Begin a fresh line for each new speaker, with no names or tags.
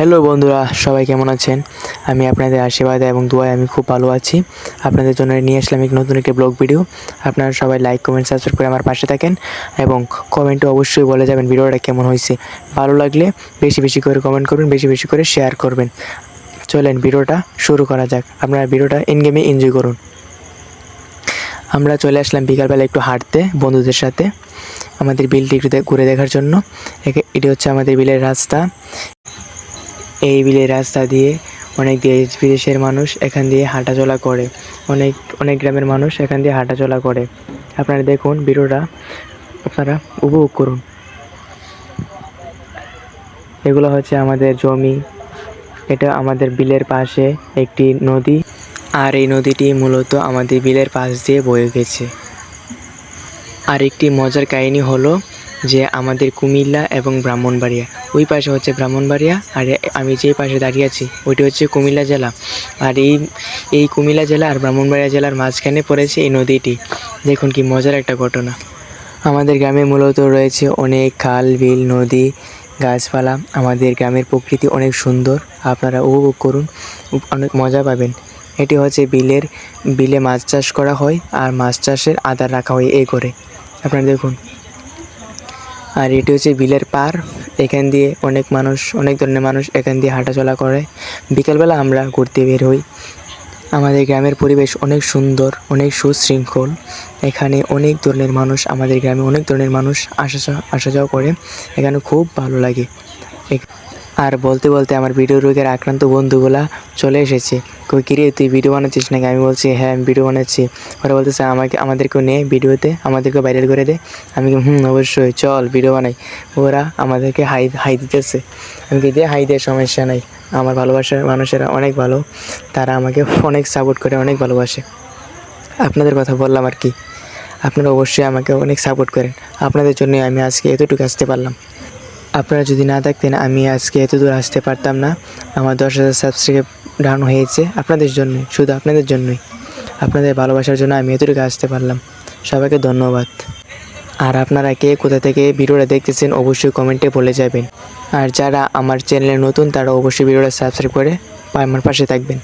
Hello বন্ধুরা, সবাই কেমন আছেন? আমি আপনাদের আশীর্বাদে এবং দোয়ায় আমি খুব ভালো আছি। আপনাদের জন্য নিয়ে আসলাম এক নতুন একটি ব্লগ ভিডিও। আপনারা সবাই লাইক কমেন্ট সাবস্ক্রাইব করে আমার পাশে থাকেন এবং কমেন্টে অবশ্যই বলে যাবেন ভিডিওটা কেমন হয়েছে। ভালো লাগলে বেশি বেশি করে কমেন্ট করবেন, বেশি বেশি করে শেয়ার করবেন। চলেন ভিডিওটা শুরু করা যাক। আপনারা ভিডিওটা ইন গেমে এনজয় করুন। আমরা চলে আসলাম বিকালবেলা একটু হাঁটতে বন্ধুদের সাথে, আমাদের বিলটি একটু ঘুরে দেখার জন্য। এটি হচ্ছে আমাদের বিলের রাস্তা। এই বিলের রাস্তা দিয়ে অনেক দেশ বিদেশের মানুষ এখান দিয়ে হাঁটাচলা করে। অনেক অনেক গ্রামের মানুষ এখান দিয়ে হাঁটাচলা করে। আপনারা দেখুন ভিডিওটা। আপনারা উপভোগ করুন। এগুলো হচ্ছে আমাদের জমি। এটা আমাদের বিলের পাশে একটি নদী। আর এই নদীটি মূলত আমাদের বিলের পাশ দিয়ে বয়ে গেছে। আর একটি মজার কাহিনী হলো যে আমাদের কুমিল্লা এবং ব্রাহ্মণবাড়িয়া। ওই পাশে হচ্ছে ব্রাহ্মণবাড়িয়া আর আমি যেই পাশে দাঁড়িয়ে আছি, ওইটি হচ্ছে কুমিল্লা জেলা। আর এই এই কুমিল্লা জেলা আর ব্রাহ্মণবাড়িয়া জেলার মাঝখানে পড়েছে এই নদীটি। দেখুন কি মজার একটা ঘটনা। আমাদের গ্রামে মূলত রয়েছে অনেক খাল, বিল, নদী, গাছপালা। আমাদের গ্রামের প্রকৃতি অনেক সুন্দর। আপনারা উপভোগ করুন, অনেক মজা পাবেন। এটি হচ্ছে বিলের, বিলে মাছ চাষ করা হয় আর মাছ চাষের আদার রাখা হয় এই করে আপনারা দেখুন। আর এটি হচ্ছে বিলের পার। এখান দিয়ে অনেক মানুষ, অনেক ধরনের মানুষ এখান দিয়ে হাঁটাচলা করে। বিকেলবেলা আমরা ঘুরতে বের হই। আমাদের গ্রামের পরিবেশ অনেক সুন্দর, অনেক সুশৃঙ্খল। এখানে অনেক ধরনের মানুষ, আমাদের গ্রামে অনেক ধরনের মানুষ আসা আসা যাওয়া করে। এখানে খুব ভালো লাগে। আর বলতে বলতে আমার ভিডিও রোগের আক্রান্ত বন্ধুগুলা চলে এসেছে। কই, কিরে, তুই ভিডিও বানাচ্ছিস নাকি? আমি বলছি হ্যাঁ আমি ভিডিও বানাচ্ছি। ওরা বলতেছে, আমাকে আমাদেরকেও নে ভিডিওতে আমাদেরকে ভাইরাল করে দে। আমি হুম, অবশ্যই, চল ভিডিও বানাই। ওরা আমাদেরকে হাই হাই দিতেছে। আমি কি দিয়ে হাই দিয়ে সমস্যা নাই। আমার ভালোবাসার মানুষেরা অনেক ভালো। তারা আমাকে অনেক সাপোর্ট করে, অনেক ভালোবাসে। আপনাদের কথা বললাম আর কি। আপনারা অবশ্যই আমাকে অনেক সাপোর্ট করেন। আপনাদের জন্য আমি আজকে এতটুকু আসতে পারলাম। আপনারা যদি না থাকতেন, আমি আজকে এত দূর আসতে পারতাম না। আমার দশ হাজার সাবস্ক্রাইব ডাউন হয়েছে আপনাদের জন্যই, শুধু আপনাদের জন্যই। আপনাদের ভালোবাসার জন্য আমি এতটুকু আসতে পারলাম। সবাইকে ধন্যবাদ। আর আপনারা কে কোথা থেকে ভিডিওটা দেখতেছেন, অবশ্যই কমেন্টে বলে যাবেন। আর যারা আমার চ্যানেলে নতুন, তারা অবশ্যই ভিডিওটা সাবস্ক্রাইব করে আমার পাশে থাকবেন।